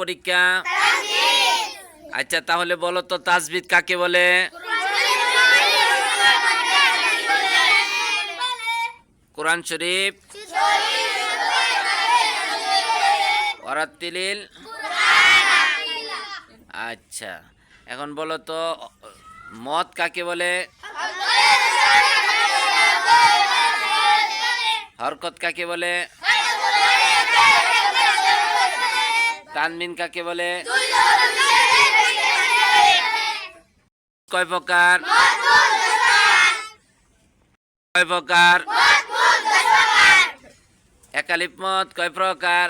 পরীক্ষা? আচ্ছা তাহলে বলো তো, তাজবিদ কাকে বলে? কোরআন শরীফ? আচ্ছা এখন বলো তো, মদ কাকে বলে? হরকত কাকে বলে? তানমিন কাকে বলে? কয় প্রকার? কয় প্রকার? একালিপ মত কয় প্রকার?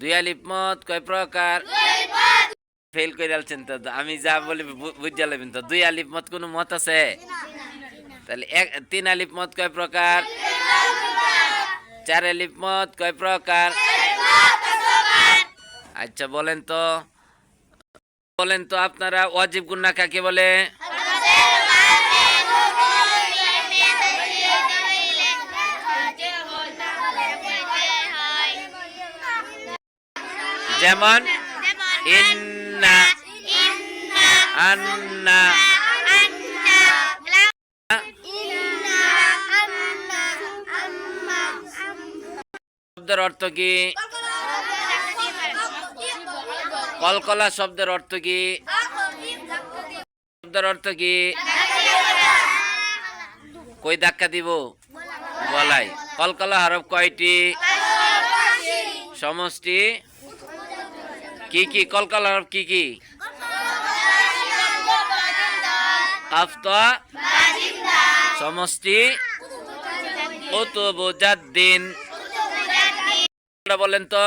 দুই আলিপ মত কয় প্রকার? ফেল করে আলছেন তো আমি যা বলি বুঝা লবেন তো। দুই আলিপ মত কোনো মত আছে? তাহলে এক তিন আলিপ মত কয় প্রকার? চার আলিপ মত কয় প্রকার? আচ্ছা বলেন তো। বলেন তো আপনারা ওয়াজিব গুন্না কাকে বলে? যেমন, ইন্না আন্না শব্দের অর্থ কি? কলকলা শব্দের অর্থ কি? শব্দের অর্থ কি? কই ধাক্কা দিব? গলায়। কলকলা হরফ কয়টি? সমষ্টি। কি কি? কলকলা হরফ কি কি? আফতা। সমষ্টি। ও তো বোঝার দিন বলেন তো।